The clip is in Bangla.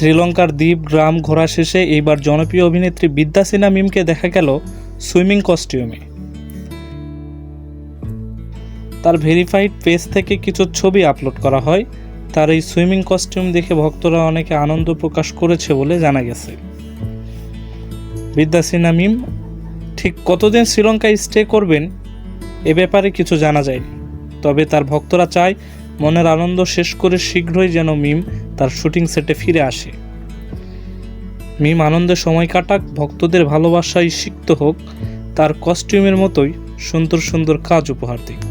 শ্রীলঙ্কার দ্বীপ গ্রাম ঘোরা শেষে এইবার জনপ্রিয় অভিনেত্রী বিদ্যা সিনহা মিমকে দেখা গেল সুইমিং কস্টিউমে। তার ভেরিফাইড পেজ থেকে কিছু ছবি আপলোড করা হয়। তার এই সুইমিং কস্টিউম দেখে ভক্তরা অনেকে আনন্দ প্রকাশ করেছে বলে জানা গেছে। বিদ্যা সিনহা মিম, ঠিক কতদিন শ্রীলঙ্কায় স্টে করবেন এ ব্যাপারে কিছু জানা যায়নি। তবে তার ভক্তরা চায় মনের আনন্দ শেষ করে শীঘ্রই যেন মিম তার শুটিং সেটে ফিরে আসে। মিম আনন্দে সময় কাটাক, ভক্তদের ভালোবাসায় সিক্ত হোক, তার কস্টিউমের মতোই সুন্দর সুন্দর কাজ উপহার দিক।